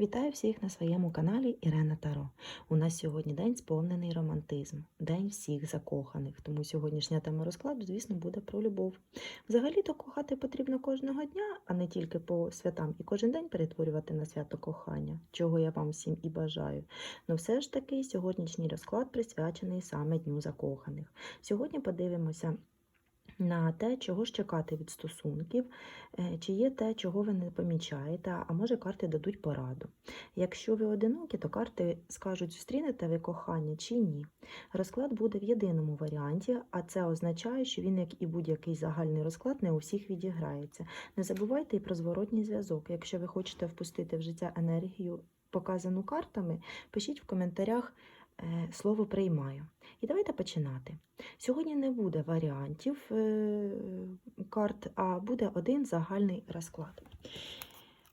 Вітаю всіх на своєму каналі Ірена Таро. У нас сьогодні день сповнений романтизм, день всіх закоханих. Тому сьогоднішня тема розкладу, звісно, буде про любов. Взагалі-то кохати потрібно кожного дня, а не тільки по святам, і кожен день перетворювати на свято кохання, чого я вам всім і бажаю. Ну все ж таки, сьогоднішній розклад присвячений саме Дню закоханих. Сьогодні подивимося на те, чого ж чекати від стосунків, е, чи є те, чого ви не помічаєте, а може карти дадуть пораду. Якщо ви одинокі, то карти скажуть, зустрінете ви кохання чи ні. Розклад буде в єдиному варіанті, а це означає, що він, як і будь-який загальний розклад, не у всіх відіграється. Не забувайте і про зворотній зв'язок. Якщо ви хочете впустити в життя енергію, показану картами, пишіть в коментарях слово приймаю. І давайте починати. Сьогодні не буде варіантів е, карт, а буде один загальний розклад.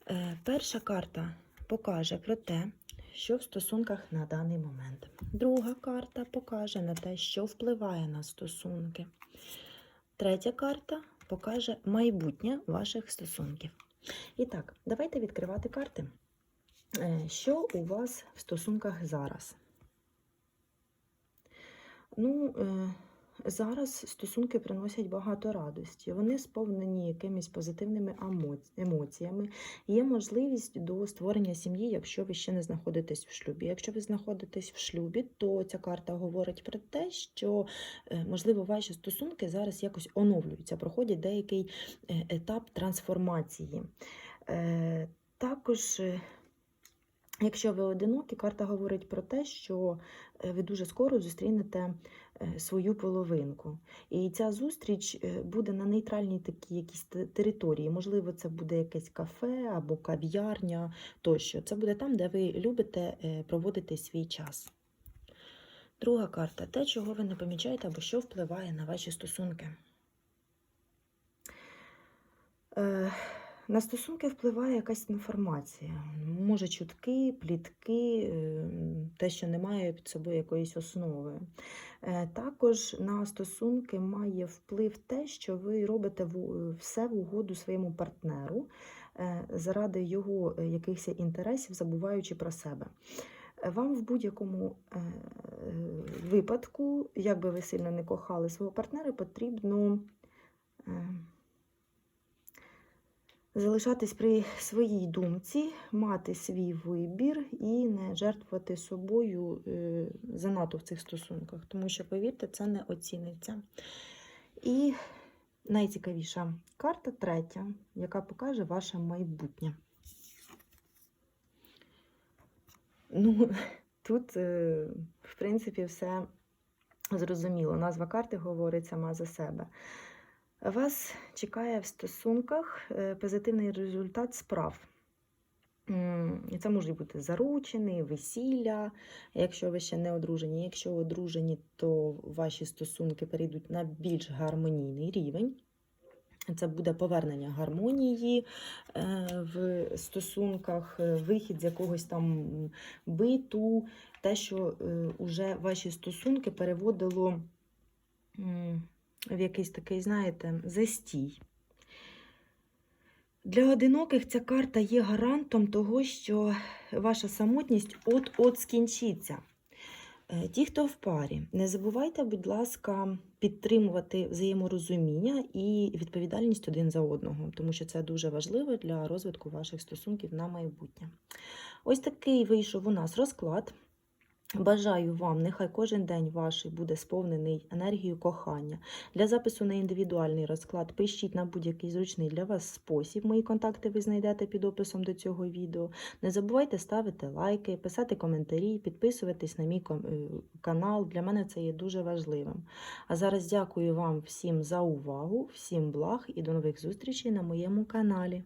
Е, Перша карта покаже про те, що в стосунках на даний момент. Друга карта покаже на те, що впливає на стосунки. Третя карта покаже майбутнє ваших стосунків. І так, давайте відкривати карти. Е, Що у вас в стосунках зараз? Ну, е, зараз стосунки приносять багато радості. Вони сповнені якимись позитивними емоціями. Є можливість до створення сім'ї, якщо ви ще не знаходитесь в шлюбі. Якщо ви знаходитесь в шлюбі, то ця карта говорить про те, що е, можливо ваші стосунки зараз якось оновлюються, проходять деякий е, етап трансформації. Також. Якщо ви одинокі, карта говорить про те, що е, ви дуже скоро зустрінете е, свою половинку. І ця зустріч е, буде на нейтральній такій якійсь території. Можливо, це буде якесь кафе або кав'ярня тощо. Це буде там, де ви любите проводити свій час. Друга карта те, чого ви не помічаєте або що впливає на ваші стосунки. Е, на стосунки впливає якась інформація. Може, чутки, плітки, е, те, що не має під собою якоїсь основи. Е, Також на стосунки має вплив те, що ви робите все в угоду своєму партнеру е, заради його якихось інтересів, забуваючи про себе. Вам в будь-якому випадку, як би ви сильно не кохали свого партнера, потрібно. Залишатись при своїй думці, мати свій вибір і не жертвувати собою е, занадто в цих стосунках, тому що, повірте, це не оціниться. І найцікавіша карта третя, яка покаже ваше майбутнє. Ну, тут, е, в принципі, все зрозуміло. Назва карти говорить сама за себе. Вас чекає в стосунках е, позитивний результат справ. І це може бути заручений, весілля, якщо ви ще не одружені. Якщо одружені, то ваші стосунки перейдуть на більш гармонійний рівень. Це буде повернення гармонії е, в стосунках, е, вихід з якогось там биту, те, що вже ваші стосунки переводило в якийсь такий, знаєте, застій. Для одиноких ця карта є гарантом того, що ваша самотність от-от скінчиться. Е, Ті, хто в парі, не забувайте, будь ласка, підтримувати взаєморозуміння і відповідальність один за одного, тому що це дуже важливо для розвитку ваших стосунків на майбутнє. Ось такий вийшов у нас розклад. Бажаю вам, нехай кожен день ваш буде сповнений енергією кохання. Для запису на індивідуальний розклад пишіть на будь-який зручний для вас спосіб. Мої контакти ви знайдете під описом до цього відео. Не забувайте ставити лайки, писати коментарі, підписуватись на мій е, канал. Для мене це є дуже важливим. А зараз дякую вам всім за увагу, всім благ і до нових зустрічей на моєму каналі.